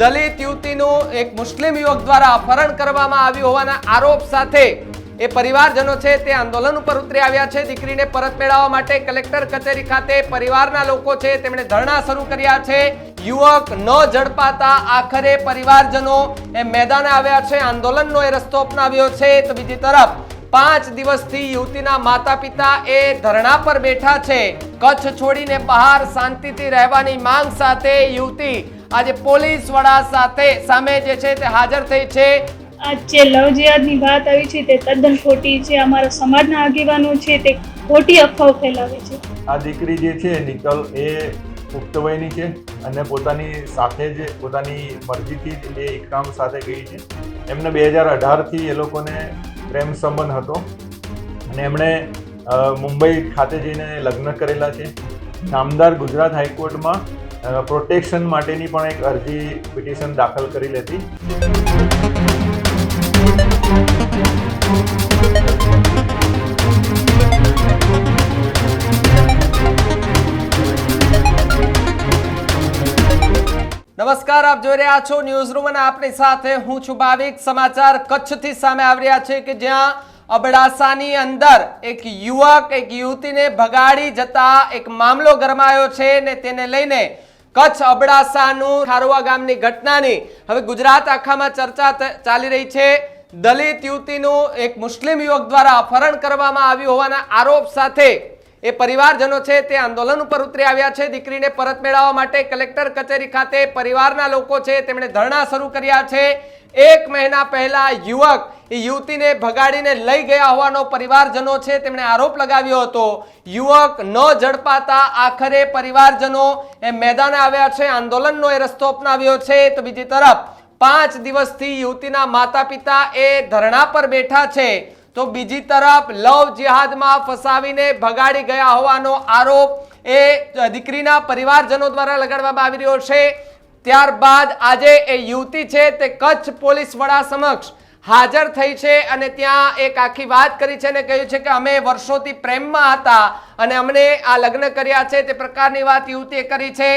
દલિત યુવતીનું એક મુસ્લિમ યુવક દ્વારા અપહરણ કરવામાં આવ્યું હોવાના આરોપ સાથે એ પરિવારજનો છે તે આંદોલન ઉપર ઉતરી આવ્યા છે. દીકરીને પરત મેળવવા માટે કલેક્ટર કચેરી ખાતે પરિવારના લોકો છે તેમણે ધરણા શરૂ કર્યા છે. યુવક ન ઝડપાતા આખરે પરિવારજનો એ મેદાને આવ્યા છે. આંદોલનનો એ રસ્તો અપનાવ્યો છે. તો બીજી તરફ પાંચ દિવસથી યુવતીના માતા પિતા એ ધરણા પર બેઠા છે. કચ્છ છોડીને બહાર શાંતિથી રહેવાની માંગ સાથે યુવતી આજે પોલીસ વડા સાથે સામે જે છે તે હાજર થઈ છે. આ જે લવ જિહાદની વાત આવી છે તે તદ્દન ખોટી છે. અમારા સમાજના આગેવાનો છે તે ખોટી અફવાઓ ફેલાવે છે. આ દીકરી જે છે નિકલ એ પુખ્ત વયની છે અને પોતાની સાથે જ પોતાની મરજીથી જ એ ઇકરામ સાથે ગઈ છે. એમને બે હજાર અઢારથી એ લોકોને પ્રેમ સંબંધ હતો. અને એમણે મુંબઈ ખાતે જઈને લગ્ન કરેલા છે. નામદાર ગુજરાત હાઈકોર્ટમાં પ્રોટેક્શન માટેની પણ એક અરજી પિટિશન દાખલ કરી હતી નમસ્કાર, આપ જોઈ રહ્યા છો ન્યૂઝ રૂમ અને આપની સાથે હું છું ભાવિક. સમાચાર કચ્છથી સામે આવી રહ્યા છે કે જ્યાં અબડાસાની અંદર એક યુવક, એક યુવતીને ભગાડી જતા એક મામલો ગરમાયો છે ને તેને લઈને કચ્છ અબડાસાનું ખારવા ગામની ઘટનાની હવે ગુજરાત આખામાં ચર્ચા ચાલી રહી છે. દલિત યુવતીનું એક મુસ્લિમ યુવક દ્વારા અપહરણ કરવામાં આવ્યું હોવાના આરોપ સાથે એ પરિવારજનો છે તે આંદોલન ઉપર ઉતરી આવ્યા છે. દીકરીને પરત મેળવવા માટે કલેક્ટર કચેરી ખાતે પરિવારના લોકો છે તેમણે ધરણા શરૂ કર્યા છે. એક મહિના પહેલા યુવક એ યુવતીને ભગાડીને લઈ ગયા હોવાનો પરિવારજનો છે તેમણે આરોપ લગાવ્યો હતો. યુવક ન ઝડપાતા આખરે પરિવારજનો એ મેદાને આવ્યા છે. આંદોલનનો એ રસ્તો અપનાવ્યો છે. તો બીજી તરફ પાંચ દિવસથી યુવતીના માતા પિતા એ ધરણા પર બેઠા છે. તો બીજી તરફ લવ જિહાદમાં ફસાવીને ભગાડી ગયા હોવાનો આરોપ એ દીકરીના પરિવારજનો દ્વારા લગાડવામાં આવી રહ્યો છે. ત્યારબાદ આજે એ યુવતી છે તે કચ્છ પોલીસ વડા સમક્ષ હાજર થઈ છે અને ત્યાં એક આખી વાત કરી છે અને કહ્યું છે કે અમે વર્ષોથી પ્રેમમાં હતા અને અમને આ લગ્ન કર્યા છે તે પ્રકારની વાત યુવતીએ કરી છે.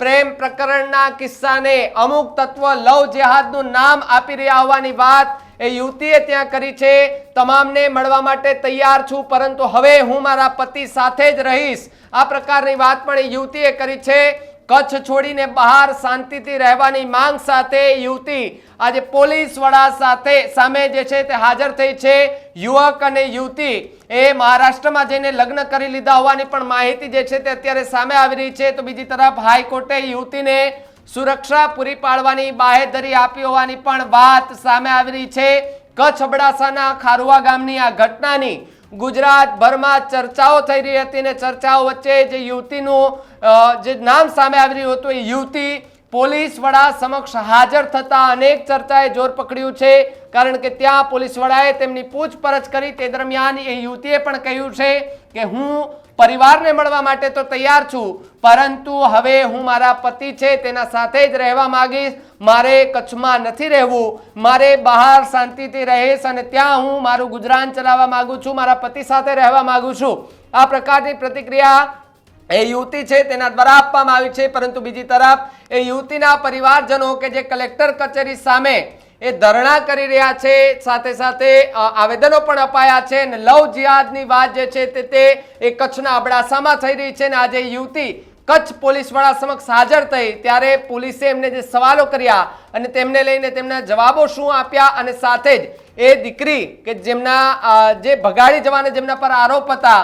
પ્રેમ પ્રકરણના કિસ્સાને અમુક તત્વ લવ જેહાદનું નામ આપી રહ્યા હોવાની વાત એ યુવતીએ ત્યાં કરી છે. તમામને મળવા માટે તૈયાર છું, પરંતુ હવે હું મારા પતિ સાથે જ રહીશ. આ પ્રકારની વાત પણ એ યુવતીએ કરી છે. કચ્છ છોડીને બહાર શાંતિથી રહેવાની માંગ સાથે યુવતી આજે પોલીસ વડા સાથે સામે જે છે તે હાજર થઈ છે. યુવક અને યુવતી એ મહારાષ્ટ્રમાં જઈને લગ્ન કરી લીધા હોવાની પણ માહિતી જે છે તે અત્યારે સામે આવી રહી છે. તો બીજી તરફ હાઈકોર્ટે યુવતીને સુરક્ષા પૂરી પાડવાની બાહેધરી આપી હોવાની પણ વાત સામે આવી રહી છે. કચ્છ અબડાસાના ખારુવા ગામની આ ઘટનાની ગુજરાતભરમાં ચર્ચાઓ થઈ રહી હતી અને ચર્ચાઓ વચ્ચે જે યુવતીનું જે નામ સામે આવી રહ્યું હતું એ યુવતી પોલીસ વડા સમક્ષ હાજર થતા અનેક ચર્ચાએ જોર પકડ્યું છે. કારણ કે ત્યાં પોલીસ વડાએ તેમની પૂછપરછ કરી તે દરમિયાન એ યુવતીએ પણ કહ્યું છે કે હું પરિવારને મળવા માટે તો તૈયાર છું, પરંતુ હવે હું મારા પતિ છે તેના સાથે જ રહેવા માંગીશ. મારે કચ્છમાં નથી રહેવું. મારે બહાર શાંતિથી રહીશ અને ત્યાં હું મારું ગુજરાન ચલાવવા માંગુ છું, મારા પતિ સાથે રહેવા માંગુ છું. આ પ્રકારની પ્રતિક્રિયા એ યુવતી છે તેના દ્વારા આપવામાં આવી છે, પરંતુ બીજી તરફ એ યુવતીના પરિવારજનો કે જે કલેક્ટર કચેરી સામે એ ધરણા કરી રહ્યા છે. સાથે સાથે આવેદનો પણ અપાયા છે અને લવ જિહાદની વાત જે છે તે તે એ કચ્છના અબડાસામાં થઈ રહી છે અને આજે યુવતી કચ્છ પોલીસ વડા સમક્ષ હાજર થઈ. ત્યારે પોલીસે એમને જે સવાલો કર્યા અને તેમને લઈને તેમના જવાબો શું આપ્યા અને સાથે જ એ દીકરી કે જેમના જે ભગાડી જવાના જેમના પર આરોપ હતા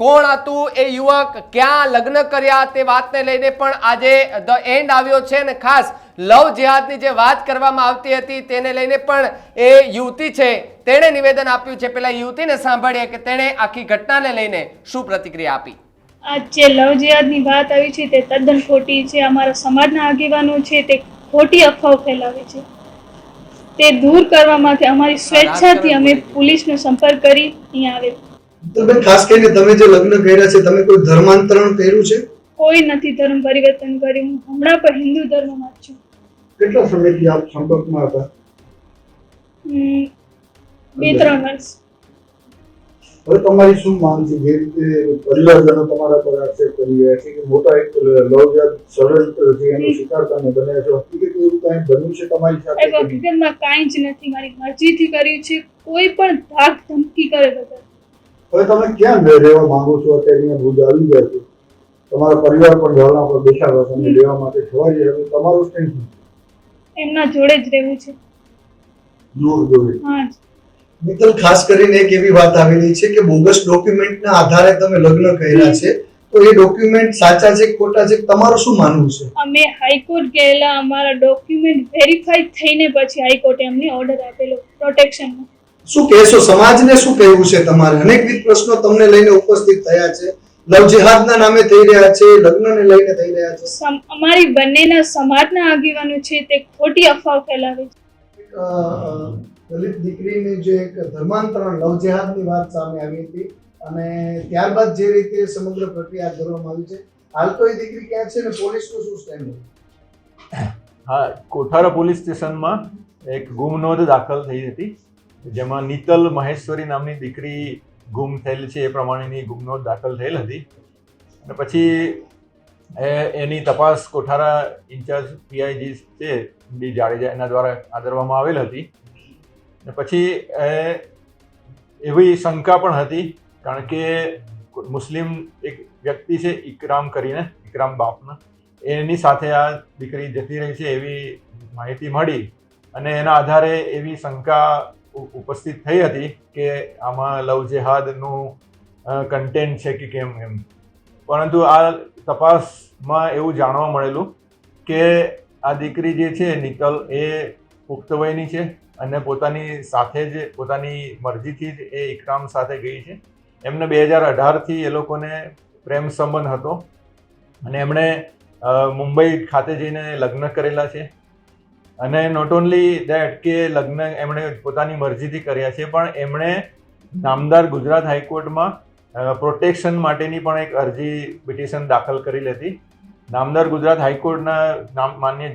કોણ હતું એ યુવક? ક્યાં લગ્ન કર્યા તે વાતને લઈને પણ આજે ધ એન્ડ આવ્યો છે અને ખાસ લવ જેહાદની જે વાત કરવામાં આવતી હતી તેને લઈને પણ એ યુવતી છે તેણે નિવેદન આપ્યું છે. પેલા યુવતીને સાંભળીએ કે તેણે આખી ઘટનાને લઈને શું પ્રતિક્રિયા આપી? આ જે લવ જેહાદની વાત આવી છે તે તદ્દન ખોટી છે. અમારા સમાજના આગેવાનો છે તે ખોટી અફવાઓ ફેલાવે છે. તે દૂર કરવા માટે અમારી સ્વેચ્છાથી અમે પોલીસનો સંપર્ક કરી અહીંયા આવે. તો બેન ખાસ કરીને તમે જે લગ્ન કર્યા છે તમે કોઈ ધર્માંતરણ કર્યું છે? કોઈ નથી ધર્મ પરિવર્તન કર્યું. હું હમણાં પણ હિન્દુ ધર્મમાં જ છું. કેટલા સમયથી આપ સંપર્કમાં હતા? બે ત્રણ વર્ષ. હવે તમારી શું માંગ છે? જે રીતે પરિવારજનો તમારા પર આક્ષેપ કરી રહ્યા છે કે મોટા એક લવજાત ષડયંત્ર છે એનો શિકાર તમે બન્યા છો. હકીકત એવું કાંઈ બન્યું છે તમારી સાથે? હકીકતમાં કાંઈ જ નથી. મારી મરજીથી કર્યું છે. કોઈ પણ ધાક ધમકી કરે. બધા હવે તમે ક્યાં રહેવા માંગો છો? અત્યારે ભુજ આવી ગયા છો. તમારા પરિવાર પણ ઢોલના પર બેસાડવા તમને લેવા માટે થવા જઈ હવે તમારું સ્ટેન્ડ શું? એમના જોડે જ રહેવું છે. દૂર જોડે. હા. ખાસ કરીને એક એવી વાત આવેલી છે કે બોગસ ડોક્યુમેન્ટના આધારે તમે લગ્ન કર્યા છે. તો એ ડોક્યુમેન્ટ સાચા છે ખોટા છે? તમારું શું માનવું છે? અમે હાઈકોર્ટ ગયેલા અમારા ડોક્યુમેન્ટ વેરીફાઈ થઈને પછી હાઈકોર્ટે અમને ઓર્ડર આપેલો પ્રોટેક્શનનો. શું કહેશો? સમાજને શું કહેવું છે તમારે? અનેકવિધ પ્રશ્નો તમને લઈને ઉપસ્થિત થયા છે. લવ જેહાદના નામે થઈ રહ્યા છે લગ્નને લઈને થઈ રહ્યા છે. અમારી બંનેના સમાજના આગેવાનો છે તે ખોટી અફવા ફેલાવે છે. દલિત દીકરીની જે એક ધર્માંતરણ લવ જિહાદની વાત સામે આવી હતી અને ત્યારબાદ જે રીતે સમગ્ર પ્રક્રિયા કરવામાં આવી છે. હાલ તો એ દીકરી ક્યાં છે ને પોલીસનું શું સ્ટેન્ડ હા કોઠારા પોલીસ સ્ટેશનમાં એક ગુમ નોંધ દાખલ થઈ હતી. જેમાં નીતલ મહેશ્વરી નામની દીકરી ગુમ થયેલ છે, એ પ્રમાણેની ગુમનો દાખલ થયેલ હતી. અને પછી એ એની તપાસ કોઠારા ઇન્ચાર્જ પીઆઈજી છે ડી જાડેજા, એના દ્વારા આદરવામાં આવેલ હતી. અને પછી એ એવી શંકા પણ હતી, કારણ કે મુસ્લિમ એક વ્યક્તિ છે, ઇકરામ કરીને, ઇકરામ બાપના, એની સાથે આ દીકરી જતી રહી છે એવી માહિતી મળી. અને એના આધારે એવી શંકા ઉપસ્થિત થઈ હતી કે આમાં લવ જેહાદનું કન્ટેન્ટ છે કે કેમ એમ. પરંતુ આ તપાસમાં એવું જાણવા મળેલું કે આ દીકરી જે છે, નિકલ, એ પુખ્ત વયની છે અને પોતાની સાથે જ, પોતાની મરજીથી જ એ ઇકરામ સાથે ગઈ છે. એમને બે હજાર અઢારથી એ લોકોને પ્રેમ સંબંધ હતો અને એમણે મુંબઈ ખાતે જઈને લગ્ન કરેલા છે. અને નોટ ઓનલી દેટ કે લગ્ન એમણે પોતાની મરજીથી કર્યા છે, પણ એમણે નામદાર ગુજરાત હાઈકોર્ટમાં પ્રોટેક્શન માટેની પણ એક અરજી પિટિશન દાખલ કરી લેતી. નામદાર ગુજરાત હાઈકોર્ટના નામ, માન્ય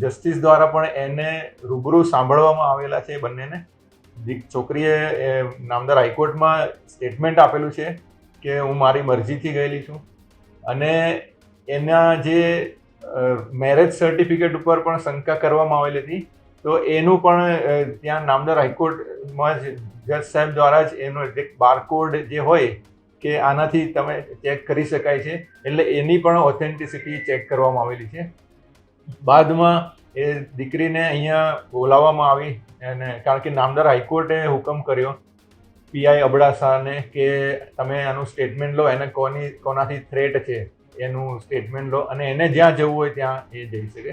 જસ્ટિસ દ્વારા પણ એને રૂબરૂ સાંભળવામાં આવેલા છે બંનેને. છોકરીએ નામદાર હાઈકોર્ટમાં સ્ટેટમેન્ટ આપેલું છે કે હું મારી મરજીથી ગયેલી છું. અને એના જે મેરેજ સર્ટિફિકેટ ઉપર પણ શંકા કરવામાં આવેલી હતી. તો એનું પણ ત્યાં નામદાર હાઈકોર્ટમાં જ, જજ સાહેબ દ્વારા જ એનો જે બારકોડ જે હોય કે આનાથી તમે ચેક કરી શકાય છે. એટલે એની પણ ઓથેન્ટિસિટી ચેક કરવામાં આવેલી છે. બાદમાં એ દીકરીને અહીંયા બોલાવવામાં આવી અને કારણ કે નામદાર હાઈકોર્ટે હુકમ કર્યો. પીઆઈ અબડાસાને કે તમે આનું સ્ટેટમેન્ટ લો, એને કોની, કોનાથી થ્રેટ છે? એનું સ્ટેટમેન્ટ લો અને એને જ્યાં જવું હોય ત્યાં એ જઈ શકે.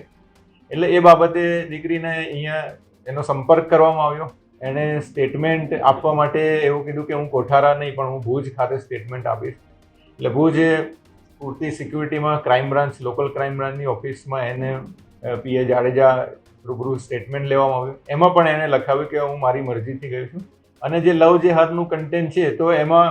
એટલે એ બાબતે દીકરીને અહીંયા એનો સંપર્ક કરવામાં આવ્યો. એણે સ્ટેટમેન્ટ આપવા માટે એવું કીધું કે હું કોઠારા નહીં, પણ હું ભુજ ખાતે સ્ટેટમેન્ટ આપીશ. એટલે ભુજ પૂરતી સિક્યુરિટીમાં ક્રાઇમ બ્રાન્ચ લોકલ ક્રાઇમ બ્રાન્ચની ઓફિસમાં એને પીએ જાડેજા રૂબરૂ સ્ટેટમેન્ટ લેવામાં આવ્યું. એમાં પણ એને લખાવ્યું કે હું મારી મરજીથી ગયો છું. અને જે લવ જે હાથનું કન્ટેન્ટ છે, તો એમાં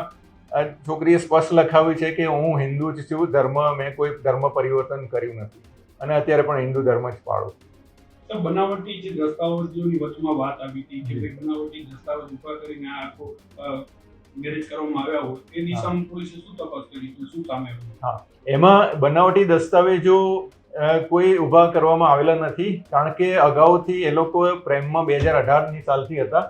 છોકરીએ સ્પષ્ટ લખાવ્યું છે કે હું હિન્દુ જ છું ધર્મ મેં કોઈ ધર્મ પરિવર્તન કર્યું નથી. અને અત્યારે પણ હિન્દુ ધર્મ જ પાડું છું. બનાવટી જે દસ્તાવેજોની વચમાં વાત આવી હતી કે બનાવટી દસ્તાવેજ ઉપર કરીને આ આખો મેરેજ કરવામાં આવ્યા હોય એ દિશામાં પોલીસે શું તપાસ કરી શું સામે આવ્યું? એમાં બનાવટી દસ્તાવેજો કોઈ ઊભા કરવામાં આવેલા નથી કારણ કે અગાઉથી એ લોકો પ્રેમમાં બે હજાર અઢારની સાલથી હતા.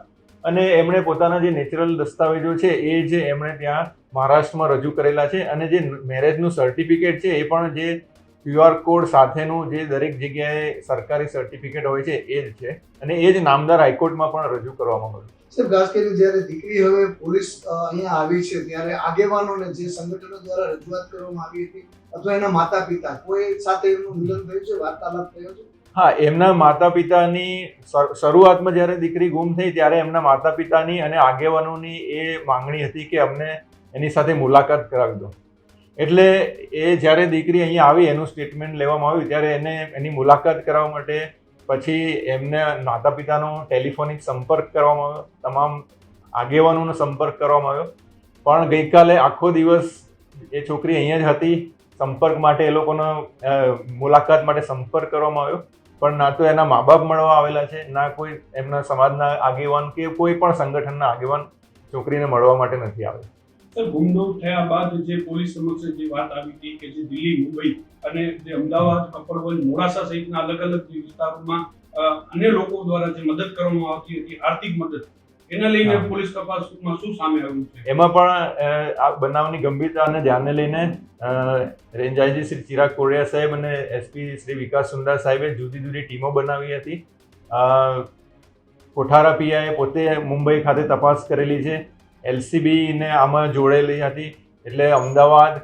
અને એમણે પોતાના જે નેચરલ દસ્તાવેજો છે, એ જે એમણે ત્યાં મહારાષ્ટ્રમાં રજૂ કરેલા છે અને જે મેરેજનું સર્ટિફિકેટ છે, એ પણ જે ક્યુઆર કોડ સાથેનું જે દરેક જગ્યાએ સરકારી સર્ટિફિકેટ હોય છે, એ જ છે. અને એ જ નામદાર હાઈકોર્ટમાં પણ રજૂ કરવામાં આવ્યું. સાહેબ, ખાસ કરીને જ્યારે દીકરી હવે પોલીસ અહીંયા આવી છે, ત્યારે આગેવાનોને જે સંગઠનો દ્વારા રજૂઆત કરવામાં આવી હતી, અથવા એના માતા પિતા કોઈ સાથે એમનું મિલન થયું છે, વાર્તાલાપ થયો છે? હા, એમના માતા પિતાની શરૂઆતમાં જ્યારે દીકરી ગુમ થઈ ત્યારે એમના માતા પિતાની અને આગેવાનોની એ માંગણી હતી કે અમને એની સાથે મુલાકાત કરાવી દો. એટલે એ જ્યારે દીકરી અહીંયા આવી, એનું સ્ટેટમેન્ટ લેવામાં આવ્યું, ત્યારે એને એની મુલાકાત કરાવવા માટે પછી એમને માતા પિતાનો ટેલિફોનિક સંપર્ક કરવામાં આવ્યો, તમામ આગેવાનોનો સંપર્ક કરવામાં આવ્યો. પણ ગઈકાલે આખો દિવસ એ છોકરી અહીંયા જ હતી, સંપર્ક માટે એ લોકોનો મુલાકાત માટે સંપર્ક કરવામાં આવ્યો. પણ ના તો એના મા બાપ મળવા આવેલા છે, ના કોઈ એમના સમાજના આગેવાન કે કોઈ પણ સંગઠનના આગેવાન છોકરીને મળવા માટે નથી આવેલા સર ગુમડો થયા બાદ જે પોલીસ સમક્ષ જે વાત આવી હતી કે જે દિલ્હી, મુંબઈ અને જે અમદાવાદ કપડવંજ મોડાસા સહિતના અલગ અલગ વિસ્તારોમાં અન્ય લોકો દ્વારા જે મદદ કરવામાં આવતી હતી, આર્થિક મદદ એને લઈને પોલીસ તપાસમાં શું સામે આવ્યું છે? એમાં પણ આ બનાવની ગંભીરતાને ધ્યાને લઈને રેન્જ આઈજી શ્રી ચિરાગ કોડિયા સાહેબ અને એસપી શ્રી વિકાસ સુંદર સાહેબે જુદી જુદી ટીમો બનાવી હતી. કોઠારા પીઆઈએ પોતે મુંબઈ ખાતે તપાસ કરેલી છે. એલસીબીને આમાં જોડેલી હતી. એટલે અમદાવાદ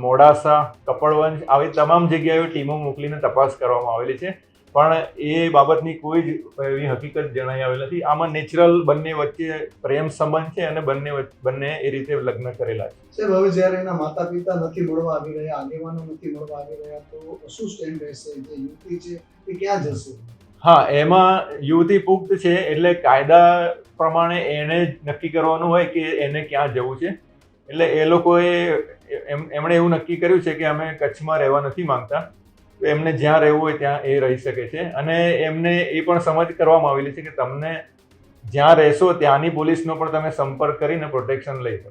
મોડાસા કપડવંજ આવી તમામ જગ્યાએ ટીમો મોકલીને તપાસ કરવામાં આવેલી છે. પણ એ બાબતની કોઈ જ એવી હકીકત જણાઈ આવેલ નથી. આમાં નેચરલ બંને વચ્ચે પ્રેમ સંબંધ છે અને બંને બંને એ રીતે લગ્ન કરેલા છે. સાહેબ હવે જ્યારે એના માતા પિતા નથી મળવા આવી રહ્યા આગેવાનો નથી મળવા આવી રહ્યા તો શું સ્ટેન્ડ રહેશે? જે યુવતી છે એ ક્યાં જશે? હા એમાં યુવતી પુખ્ત છે એટલે કાયદા પ્રમાણે એને નક્કી કરવાનું હોય કે એને ક્યાં જવું છે. એટલે એ લોકોએ એમ એમણે એવું નક્કી કર્યું છે કે અમે કચ્છમાં રહેવા નથી માંગતા. તો એમને જ્યાં રહેવું હોય ત્યાં એ રહી શકે છે અને એમને એ પણ સમજ કરવામાં આવેલી છે કે તમને જ્યાં રહેશો ત્યાંની પોલીસનો પણ તમે સંપર્ક કરીને પ્રોટેક્શન લઈ શકો.